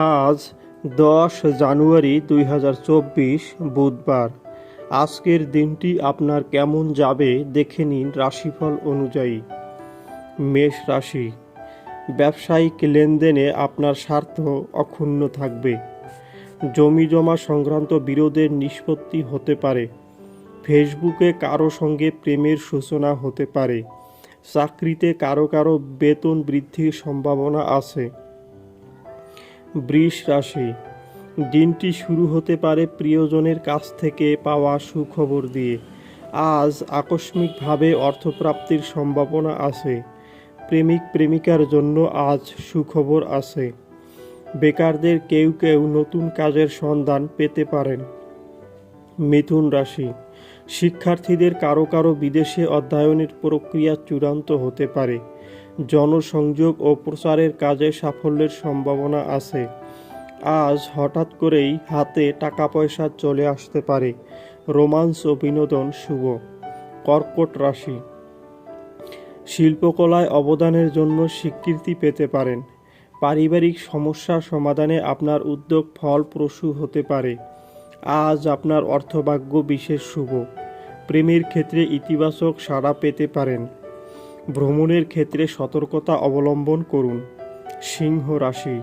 আজ দশ জানুয়ারি দুই হাজার চব্বিশ বুধবার। আজকের দিনটি আপনার কেমন যাবে দেখে নিন রাশিফল অনুযায়ী। মেষ রাশি, ব্যবসায়িক লেনদেনে আপনার স্বার্থ অক্ষুণ্ণ থাকবে। জমি জমা সংক্রান্ত বিরোধের নিষ্পত্তি হতে পারে। ফেসবুকে কারও সঙ্গে প্রেমের সূচনা হতে পারে। চাকরিতে কারও কারও বেতন বৃদ্ধির সম্ভাবনা আছে। বৃষ রাশি। দিনটি শুরু হতে পারে প্রিয়জনের কাছ থেকে পাওয়া সুখবর দিয়ে। আজ আকস্মিকভাবে অর্থপ্রাপ্তির সম্ভাবনা আছে। প্রেমিক প্রেমিকার জন্য আজ সুখবর আছে। বেকারদের কেউ কেউ নতুন কাজের সন্ধান পেতে পারেন। মিথুন রাশি। শিক্ষার্থীদের কারও কারও বিদেশে অধ্যয়নের প্রক্রিয়া চূড়ান্ত হতে পারে। জনসংযোগ ও প্রচারের কাজে সাফল্যের সম্ভাবনা আছে। আজ হঠাৎ করেই হাতে টাকা পয়সা চলে আসতে পারে। রোমান্স ও বিনোদন শুভ। কর্কট রাশি। শিল্পকলায় অবদানের জন্য স্বীকৃতি পেতে পারেন। পারিবারিক সমস্যার সমাধানে আপনার উদ্যোগ ফলপ্রসূ হতে পারে। আজ আপনার অর্থভাগ্য বিশেষ শুভ। প্রেমের ক্ষেত্রে ইতিবাচক সাড়া পেতে পারেন। ভ্রমণের ক্ষেত্রে সতর্কতা অবলম্বন করুন। সিংহ রাশি।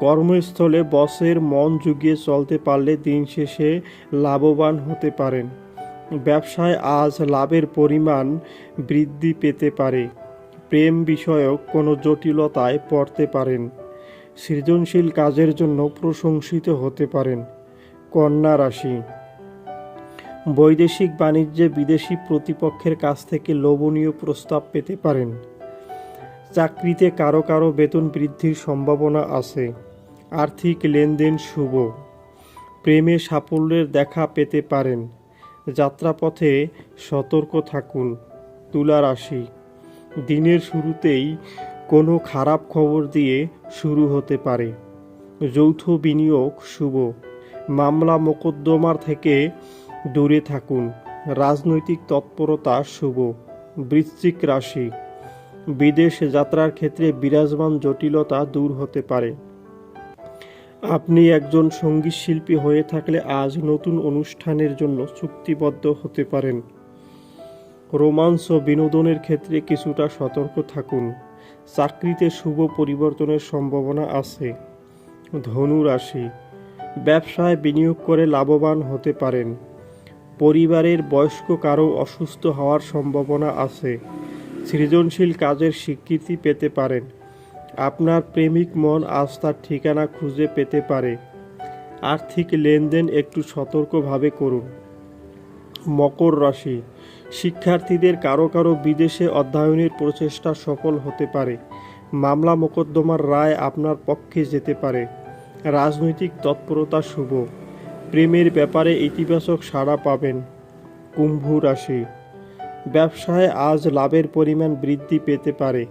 কর্মস্থলে বসের মন জুগিয়ে চলতে পারলে দিন শেষে লাভবান হতে পারেন। ব্যবসায় আজ লাভের পরিমাণ বৃদ্ধি পেতে পারে। প্রেম বিষয়ক কোনো জটিলতায় পড়তে পারেন। সৃজনশীল কাজের জন্য প্রশংসিত হতে পারেন। কন্যা রাশি। বৈদেশিক বাণিজ্যে বিদেশি প্রতিপক্ষের কাছ থেকে লোভনীয় প্রস্তাব পেতে পারেন। চাকরিতে কারও কারও বেতন বৃদ্ধির সম্ভাবনা আছে। আর্থিক লেনদেন শুভ। প্রেমে সাফল্যের দেখা পেতে পারেন। যাত্রাপথে সতর্ক থাকুন, তুলা রাশি। দিনের শুরুতেই কোনো খারাপ খবর দিয়ে শুরু হতে পারে। যৌথ বিনিয়োগ শুভ। মামলা মোকদ্দমার থেকে দূরে থাকুন। রাজনৈতিক তৎপরতা শুভ। বৃশ্চিক রাশি। বিদেশ যাত্রার ক্ষেত্রে বিরাজমান জটিলতা দূর হতে পারে। আপনি একজন সংগীত শিল্পী হয়ে থাকলে আজ নতুন অনুষ্ঠানের জন্য চুক্তিবদ্ধ হতে পারেন। রোমান্স ও বিনোদনের ক্ষেত্রে কিছুটা সতর্ক থাকুন। চাকরিতে শুভ পরিবর্তনের সম্ভাবনা আছে। ধনু রাশি। ব্যবসায় বিনিয়োগ করে লাভবান হতে পারেন। পরিবারের বয়স্ক কারও অসুস্থ হওয়ার সম্ভাবনা আছে। সৃজনশীল কাজের স্বীকৃতি পেতে পারেন। আপনার প্রেমিক মন আজ তার ঠিকানা খুঁজে পেতে পারে। আর্থিক লেনদেন একটু সতর্কভাবে করুন। মকর রাশি। শিক্ষার্থীদের কারও কারও বিদেশে অধ্যয়নের প্রচেষ্টা সফল হতে পারে। মামলা মোকদ্দমার রায় আপনার পক্ষে যেতে পারে। রাজনৈতিক তৎপরতা শুভ। প্রেমের ব্যাপারে ইতিবাচক সাড়া পাবেন কুম্ভ রাশি। ব্যবসায় আজ লাভের পরিমাণ বৃদ্ধি পেতে পারে।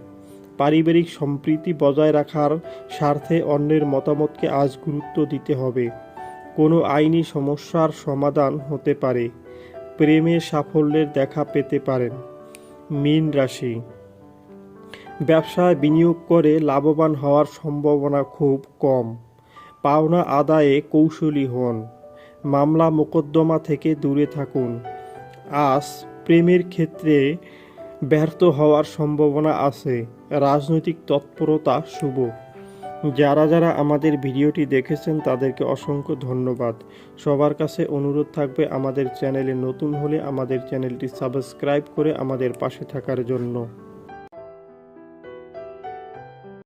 পারিবারিক সম্প্রীতি বজায় রাখার স্বার্থে অন্যের মতামতকে আজ গুরুত্ব দিতে হবে। কোনো আইনি সমস্যার সমাধান হতে পারে। প্রেমে সাফল্যের দেখা পেতে পারেন। মীন রাশি। ব্যবসায় বিনিয়োগ করে লাভবান হওয়ার সম্ভাবনা খুব কম। পাওনা আদায়ে কৌশলী হন। মামলা মোকদ্দমা থেকে দূরে থাকুন। আজ প্রেমের ক্ষেত্রে ব্যর্থ হওয়ার সম্ভাবনা আছে। রাজনৈতিক তৎপরতা শুভ। যারা যারা আমাদের ভিডিওটি দেখেছেন, তাদেরকে অসংখ্য ধন্যবাদ। সবার কাছে অনুরোধ থাকবে আমাদের চ্যানেলে নতুন হলে আমাদের চ্যানেলটি সাবস্ক্রাইব করে আমাদের পাশে থাকার জন্য।